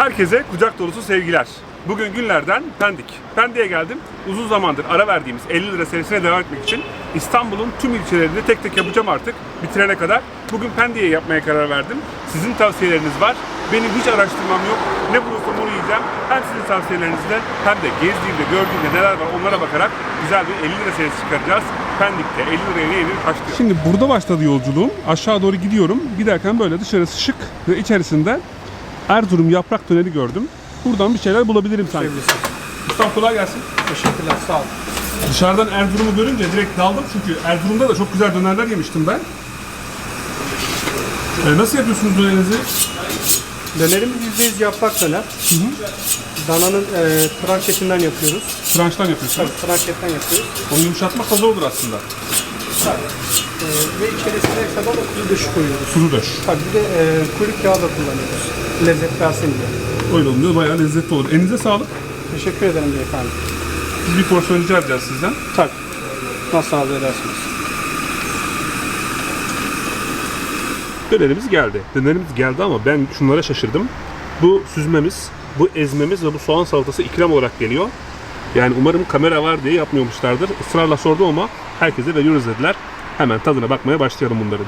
Herkese kucak dolusu sevgiler. Bugün günlerden Pendik. Pendik'e geldim. Uzun zamandır ara verdiğimiz 50 lira serisine devam etmek için İstanbul'un tüm ilçelerinde tek tek yapacağım artık bitirene kadar. Bugün Pendik'e yapmaya karar verdim. Sizin tavsiyeleriniz var. Benim hiç araştırmam yok. Ne bulursam onu yiyeceğim. Hem sizin tavsiyelerinizle hem de gezdiğimde, gördüğümde neler var onlara bakarak güzel bir 50 lira serisi çıkaracağız. Pendik'te 50 liraya yenir kaç diyor. Şimdi burada başladı yolculuğum. Aşağı doğru gidiyorum. Giderken böyle dışarısı şık ve içerisinde Erzurum yaprak döneri gördüm. Buradan bir şeyler bulabilirim sanki. Ustam kolay gelsin. Teşekkürler, sağ olun. Dışarıdan Erzurum'u görünce direkt daldım çünkü Erzurum'da da çok güzel dönerler yemiştim ben. Ee, nasıl yapıyorsunuz dönerinizi? Dönerimiz %100 yaprak döner. Dananın e, tranş etinden yapıyoruz. Tranştan yapıyorsunuz. Tabii etten yapıyoruz. Onu yumuşatmak fazla olur aslında. E, ve içerisine ekstra da kuzu dışı koyuyoruz. Kuzu döş. Tabii bir de e, kuyruk yağı da kullanıyoruz. Lezzet versin diye. Öyle olunca bayağı lezzetli olur. Elinize sağlık. Teşekkür ederim beyefendi. Biz bir porsiyon rica edeceğiz sizden. Tabii. Nasıl arzu edersiniz? Dönerimiz geldi. Dönerimiz geldi ama ben şunlara şaşırdım. Bu süzmemiz, bu ezmemiz ve bu soğan salatası ikram olarak geliyor. Yani umarım kamera var diye yapmıyormuşlardır. Israrla sordum ama herkese veriyoruz dediler. Hemen tadına bakmaya başlayalım bunların.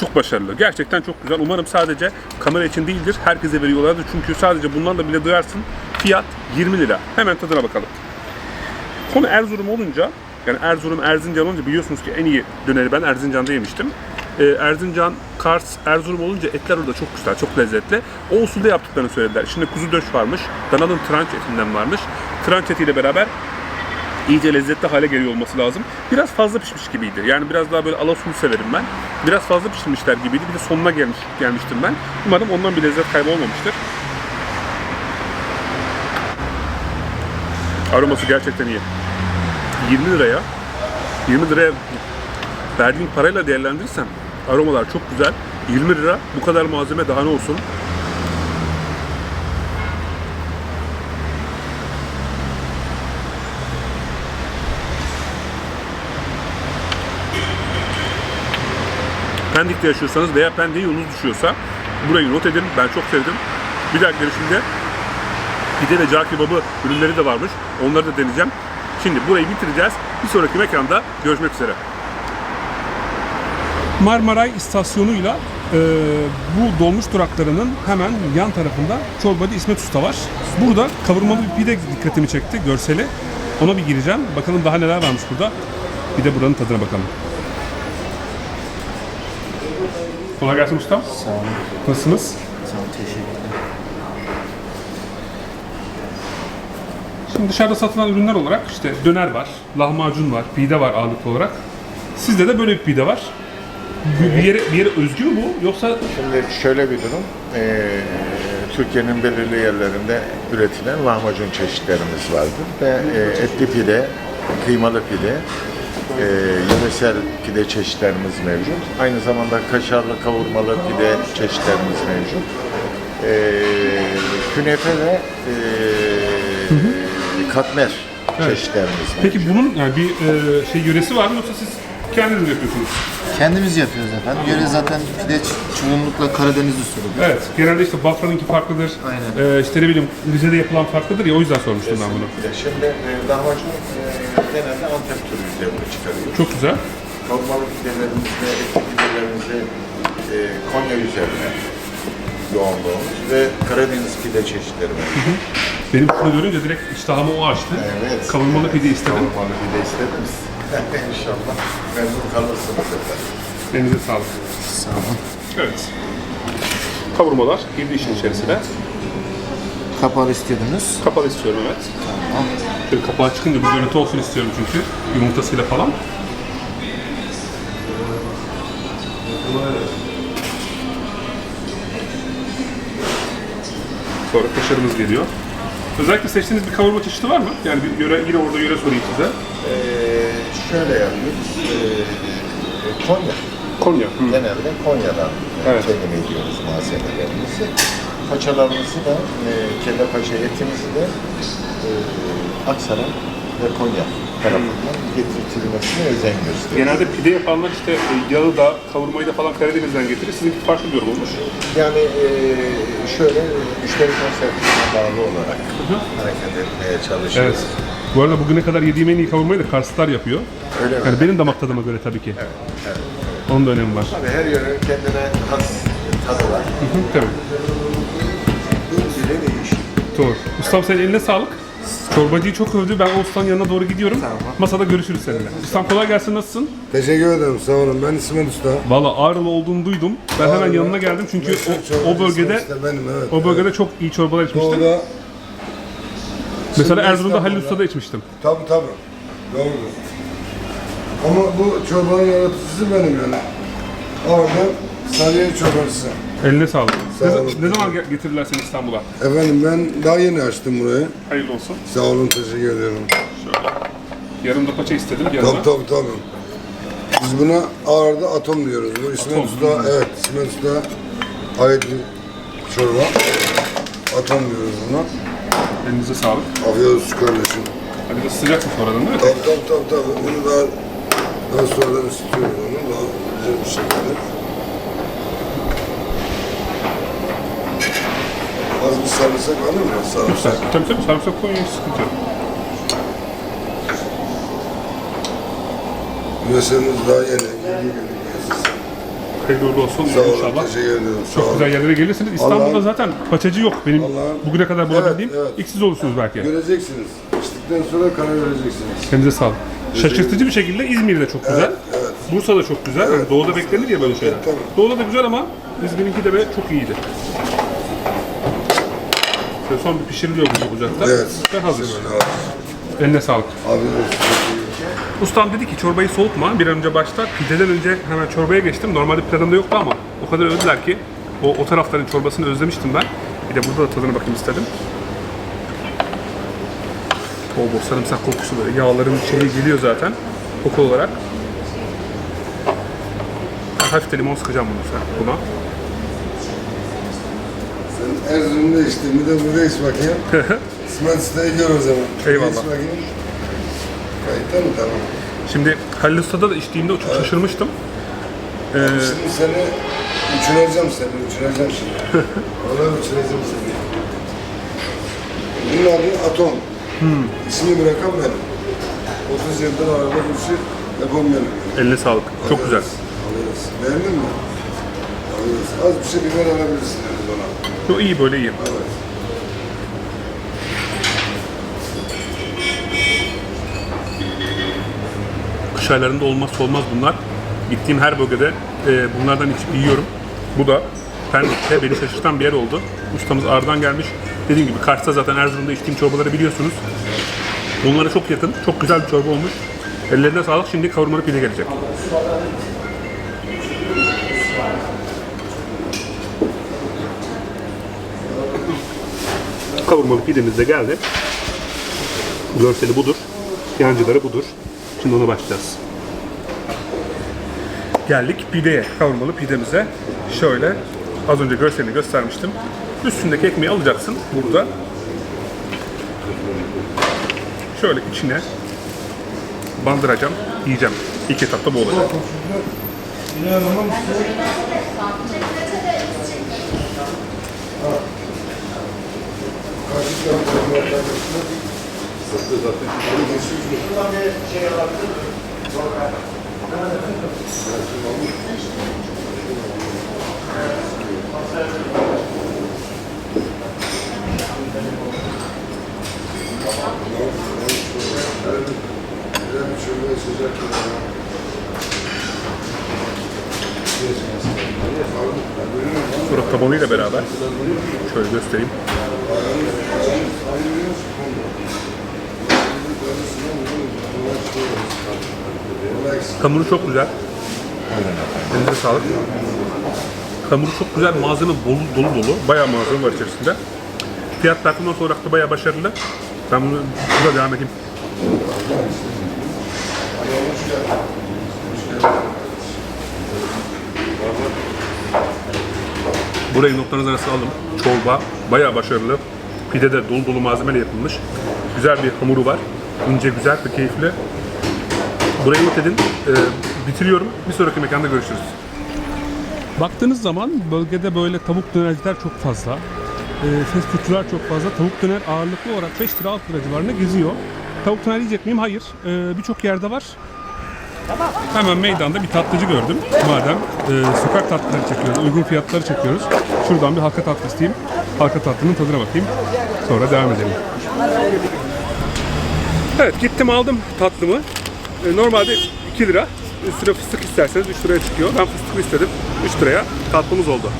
Çok başarılı. Gerçekten çok güzel. Umarım sadece kamera için değildir. Herkese veriyorlardır. Çünkü sadece bunlarla bile duyarsın. Fiyat 20 lira. Hemen tadına bakalım. Konu Erzurum olunca, yani Erzurum, Erzincan olunca biliyorsunuz ki en iyi döneri ben Erzincan'da yemiştim. Ee, Erzincan, Kars, Erzurum olunca etler orada çok güzel, çok lezzetli. O usulde yaptıklarını söylediler. Şimdi kuzu döş varmış, dananın tranç etinden varmış. Tranç etiyle beraber iyice lezzetli hale geliyor olması lazım. Biraz fazla pişmiş gibiydi. Yani biraz daha böyle alasunu severim ben. Biraz fazla pişirmişler gibiydi. Bir de sonuna gelmiş, gelmiştim ben. Umarım ondan bir lezzet kaybı olmamıştır. Aroması gerçekten iyi. 20 liraya 20 liraya verdiğin parayla değerlendirirsem aromalar çok güzel. 20 lira bu kadar malzeme daha ne olsun? Pendik'te yaşıyorsanız veya Pendik'e yolunuz düşüyorsa burayı not edin. Ben çok sevdim. Bir dahaki gelişimde pide ve cağ kebabı ürünleri de varmış. Onları da deneyeceğim. Şimdi burayı bitireceğiz. Bir sonraki mekanda görüşmek üzere. Marmaray istasyonuyla e, bu dolmuş duraklarının hemen yan tarafında çorbacı İsmet Usta var. Burada kavurmalı bir pide dikkatimi çekti görseli. Ona bir gireceğim. Bakalım daha neler varmış burada. Bir de buranın tadına bakalım. Kolay gelsin ustam. Sağ olun. Nasılsınız? Sağ olun. Teşekkürler. Şimdi dışarıda satılan ürünler olarak işte döner var, lahmacun var, pide var ağırlıklı olarak. Sizde de böyle bir pide var. Bir- Bir yere, bir yere özgü mü bu yoksa Şimdi şöyle bir durum. Ee, Türkiye'nin belirli yerlerinde üretilen lahmacun çeşitlerimiz vardır. Ve e, etli pide, kıymalı pide, e, yöresel pide çeşitlerimiz mevcut. Aynı zamanda kaşarlı kavurmalı pide çeşitlerimiz mevcut. E, künefe ve e, katmer çeşitlerimiz mevcut. peki bunun yani bir e, şey yöresi var mı yoksa siz kendiniz mi yapıyorsunuz? Kendimiz yapıyoruz efendim. Göre zaten pide ç- çoğunlukla Karadeniz usulüdür. Evet. Genelde işte Bafra'nınki farklıdır. Aynen. E, işte ne bileyim Rize'de yapılan farklıdır ya o yüzden sormuştum ben bunu. Şimdi e, lahmacun e, genelde Antep türü çıkarıyoruz. Çok güzel. Kavurmalı pidelerimizde, etli pidelerimizde e, Konya üzerine yoğunluğumuz ve Karadeniz pide çeşitleri var. Benim şunu görünce direkt iştahımı o açtı. Evet. Kavurmalı pide istedim. Kavurmalı pide istediniz. İnşallah memnun kalırsınız efendim. Elinize sağlık. Sağ olun. Evet. Kavurmalar girdi işin içerisine. Kapalı istiyordunuz. Kapalı istiyorum evet. Tamam. Böyle kapağı çıkınca bu görüntü olsun istiyorum çünkü yumurtasıyla falan. Sonra kaşarımız geliyor. Özellikle seçtiğiniz bir kavurma çeşidi var mı? Yani bir yöre, yine orada yöre sorayım size. Ee, şöyle yapıyoruz. Ee, Konya. Konya. Hı. Genelde Konya'dan Evet. temin ediyoruz malzemelerimizi. Paçalarımızı da, e, kelle paça etimizi de e, Aksaray ve Konya tarafından getirtilmesine özen gösteriyor. Genelde pide yapanlar işte e, yağı da kavurmayı da falan Karadeniz'den getirir. Sizinki farklı bir yorum olmuş. Yani e, şöyle müşteri konseptine bağlı olarak hareket etmeye çalışıyoruz. Evet. Bu arada bugüne kadar yediğim en iyi kavurmayı da Karslılar yapıyor. Öyle mi? Yani benim damak tadıma göre tabii ki. Onun da önemi var. Tabii her yönün kendine has tadı var. Hı, tabii. Bu bile değişiyor. Doğru. Ustam senin eline sağlık. Çorbacıyı çok övdü. Ben o ustanın yanına doğru gidiyorum. Masada görüşürüz seninle. Ustam kolay gelsin. Nasılsın? Teşekkür ederim sağ olun. Ben İsmet Usta. Valla Ağrılı olduğunu duydum. Ben hemen Ağrılı. yanına geldim çünkü Meşhur o, çorbacı o bölgede Usta benim evet. o bölgede çok iyi çorbalar içmiştim. Doğuda Mesela Şimdi Erzurum'da Halil İstanbul'da- Usta'da içmiştim. tabi tabi. Doğrudur. Ama bu çorbanın yaratıcısı benim yani. Orada Sarıyer çorbacısı. Eline sağlık. Sağ ne, olun. ne zaman ge- getirirler seni İstanbul'a? Efendim ben daha yeni açtım burayı. Hayırlı olsun. Sağ olun teşekkür ediyorum. Şöyle. Yarım da paça istedim yanına. Tabi tabi tabi. Biz buna ağırda atom diyoruz. Bu İsmet Atom. Usta, evet İsmet Usta ait bir çorba. Atom diyoruz buna. Elinize sağlık. Afiyet olsun kardeşim. Hadi de sıcaksın sonradan değil mi? Tabii tabii tabii. tabii. Bunu daha, daha sonradan ısıtıyoruz onu daha güzel bir şekilde. Az bir sarımsak alır mı? Sarımsak. Tabii tabii sarımsak koyun sıkıntı yok. Güneşlerimiz daha yeni. Yeni günü Hayırlı uğurlu olsun Sağ olun. inşallah. Teşekkür ederim. Sağ Çok olun. güzel yerlere gelirsiniz. İstanbul'da Allah'ım- zaten paçacı yok benim Allah'ım- bugüne kadar bulabildiğim. Evet, evet. İlk siz olursunuz belki. Göreceksiniz. İçtikten sonra karar vereceksiniz. Kendinize sağlık. Şaşırtıcı bir şekilde İzmir de çok güzel. evet. Bursa da çok güzel. Yani doğuda beklenir ya böyle şeyler. tabii. Doğuda da güzel ama İzmir'inki de be çok iyiydi. Şöyle son bir pişiriliyor bu ocakta. Evet. Ve hazır. Abi, Eline sağlık. Olsun. Ustam dedi ki çorbayı soğutma bir an önce başta. Pideden önce hemen çorbaya geçtim. Normalde planımda yoktu ama o kadar övdüler ki o, o tarafların çorbasını özlemiştim ben. Bir de burada da tadına bakayım istedim. Bol bol sarımsak kokusu böyle yağların şeyi geliyor zaten koku olarak. Hafif de limon sıkacağım bunu buna. Sen Erzurum'da içtin. Bir de burada iç bakayım. İsmet Usta'yı gör o zaman. Eyvallah. İç bakayım. Kayıtta mı? Tamam. Şimdi Halil Usta'da da içtiğimde çok şaşırmıştım. Ee, Şimdi seni uçuracağım seni, uçuracağım şimdi. Vallahi uçuracağım seni. Bunun adı Atom. Hmm. İsmini bırakan benim. 30 yıldır arada bu işi yapan benim. eline sağlık. Çok güzel. Alırız. Beğendin mi? Alırız. Az bir şey biber alabilirsin bana. Bu iyi böyle iyi. Evet. Kış aylarında olmazsa olmaz bunlar. Gittiğim her bölgede e, bunlardan içip yiyorum. Bu da Pendik'te beni şaşırtan bir yer oldu. Ustamız Ağrı'dan gelmiş. Dediğim gibi Kars'ta zaten Erzurum'da içtiğim çorbaları biliyorsunuz. Onlara çok yakın. Çok güzel bir çorba olmuş. Ellerine sağlık. Şimdi kavurmalı pide gelecek. Kavurmalı pidemiz de geldi. Görseli budur. Yancıları budur. Şimdi ona başlayacağız. Geldik pideye, kavurmalı pidemize. Şöyle, az önce görselini göstermiştim. Üstündeki ekmeği alacaksın burada. Şöyle içine bandıracağım, yiyeceğim. İlk etapta bu olacak. Güzel bir çorba sıcak bir Sonra tabanıyla beraber şöyle göstereyim. Hamuru çok güzel. Elinize sağlık. Hamuru çok güzel, malzeme dolu dolu dolu. Bayağı malzeme var içerisinde. Fiyat performans olarak da bayağı başarılı. Ben bunu burada devam edeyim. Burayı notlarınız arasına alın. Çorba bayağı başarılı. Pide de dolu dolu malzemeyle yapılmış. Güzel bir hamuru var. ince, güzel ve keyifli. Burayı not edin. Ee, bitiriyorum. Bir sonraki mekanda görüşürüz. Baktığınız zaman bölgede böyle tavuk dönerciler çok fazla. Ee, fast foodçular çok fazla. Tavuk döner ağırlıklı olarak 5 lira 6 lira civarında geziyor. Tavuk döner yiyecek miyim? Hayır. Ee, Birçok yerde var. Hemen meydanda bir tatlıcı gördüm. Madem e, sokak tatlıları çekiyoruz, uygun fiyatları çekiyoruz. Şuradan bir halka tatlı isteyeyim. Halka tatlının tadına bakayım. Sonra devam edelim. Evet gittim aldım tatlımı. E, normalde 2 lira. Üstüne fıstık isterseniz 3 liraya çıkıyor. Ben fıstıklı istedim. 3 liraya tatlımız oldu.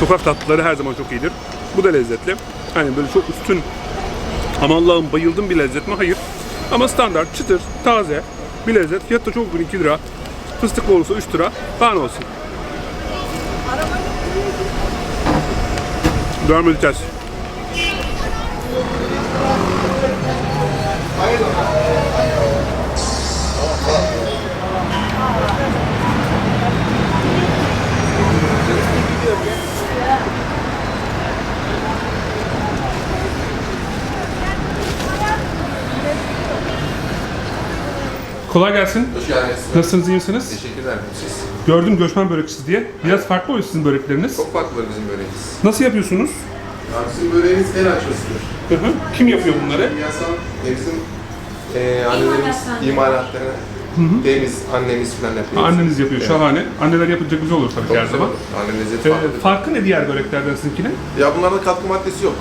Sokak tatlıları her zaman çok iyidir. Bu da lezzetli. Hani böyle çok üstün aman Allah'ım bayıldım bir lezzet mi? Hayır. Ama standart, çıtır, taze bir lezzet. Fiyat da çok uygun 2 lira. Fıstıklı olursa 3 lira. Daha ne olsun. Devam edeceğiz. Kolay gelsin. Hoş geldiniz. Nasılsınız, iyi misiniz? Teşekkürler. Siz Gördüm göçmen börekçisi diye. Biraz farklı oluyor sizin börekleriniz. çok farklı bizim böreğimiz. Nasıl yapıyorsunuz? Yani bizim böreğimiz el açmasıdır. Hı hı. Kim yapıyor bunları? Kimyasal e, bizim e, annelerimiz imalatlarını temiz annemiz falan yapıyor. Anneniz yapıyor, Evet. şahane. Anneler yapınca güzel olur tabii Çok ki her güzel zaman. olur. Anne lezzeti Ee, farklıdır. farkı ne diğer böreklerden sizinkine? Ya bunlarda katkı maddesi yok.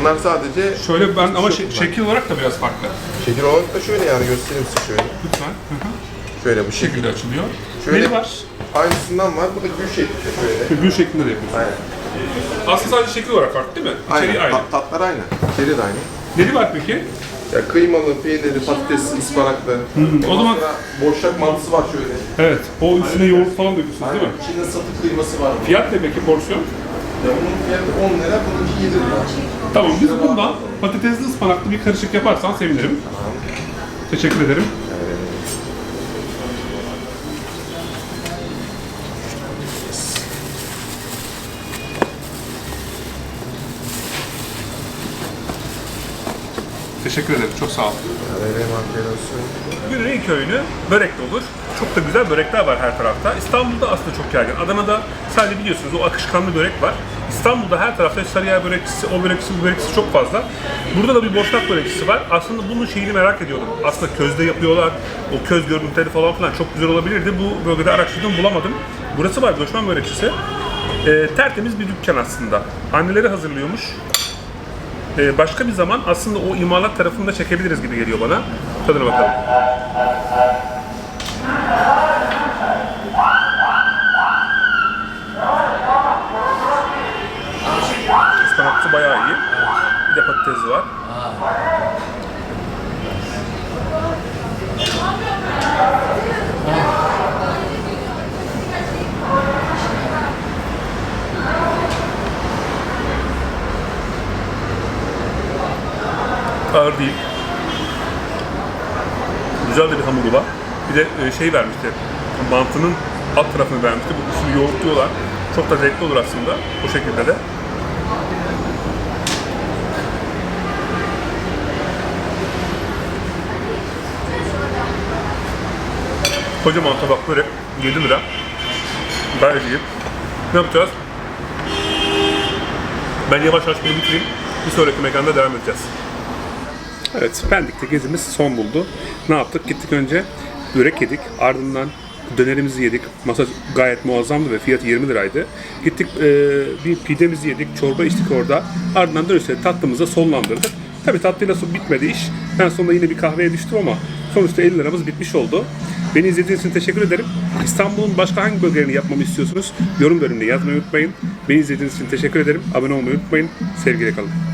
Bunlar sadece Şöyle ben ama şe- şekil olarak da biraz farklı. şekil olarak da şöyle yani göstereyim size şöyle. Lütfen. Hı hı. Şöyle bu Bu şekilde. şekilde açılıyor. Şöyle- Neli var? Aynısından var. Bu da gül şeklinde şöyle. Gül şeklinde de yapıyorsun. Aynen. Aslında sadece şekil olarak farklı değil mi? İçeriği Aynen. aynı. Tat, tatlar aynı. İçeri de aynı. Neli var peki? Ya kıymalı, peynirli, patatesli, ıspanaklı. o zaman- boşnak mantısı var şöyle. Evet. O üstüne yoğurt falan döküyorsunuz değil mi? İçinde satı kıyması var. Fiyat ne peki porsiyon? Ya bunun fiyatı 10 lira, bununki 7 lira. Tamam biz bundan patatesli ıspanaklı bir karışık yaparsan sevinirim. Teşekkür ederim. Teşekkür ederim. Çok sağ ol. Vereyim afiyet olsun. Köyünü börek de olur. Çok da güzel börekler var her tarafta. İstanbul'da aslında çok yaygın. Adana'da sadece biliyorsunuz o akışkanlı börek var. İstanbul'da her tarafta Sarıyer börekçisi, o börekçisi, bu börekçisi çok fazla. Burada da bir boşnak börekçisi var. Aslında bunun şeyini merak ediyordum. Aslında közde yapıyorlar. O köz görüntüleri falan filan çok güzel olabilirdi. Bu bölgede araştırdım bulamadım. Burası var göçmen börekçisi. Ee, tertemiz bir dükkan aslında. Anneleri hazırlıyormuş. Ee, başka bir zaman aslında o imalat tarafını da çekebiliriz gibi geliyor bana. Tadına bakalım. Ispanaklısı bayağı iyi. Bir de patatesi var. Ağır değil. Güzel de bir hamuru var. Bir de e, şey vermişti. Mantının alt tarafını vermişti. Bu üstünü yoğurtluyorlar. Çok da zevkli olur aslında. Bu şekilde de. Kocaman tabak böyle 7 lira. Gayet iyi. Ne yapacağız? Ben yavaş yavaş bunu bitireyim. Bir sonraki mekanda devam edeceğiz. Evet, Pendik'te gezimiz son buldu. Ne yaptık? Gittik önce börek yedik. Ardından dönerimizi yedik. Masa gayet muazzamdı ve fiyatı 20 liraydı. Gittik e, bir pidemizi yedik. Çorba içtik orada. Ardından dönüşte tatlımızı sonlandırdık. Tabii tatlıyla su bitmedi iş. Ben sonunda yine bir kahveye düştüm ama sonuçta 50 liramız bitmiş oldu. Beni izlediğiniz için teşekkür ederim. İstanbul'un başka hangi bölgelerini yapmamı istiyorsunuz? Yorum bölümüne yazmayı unutmayın. Beni izlediğiniz için teşekkür ederim. Abone olmayı unutmayın. Sevgiyle kalın.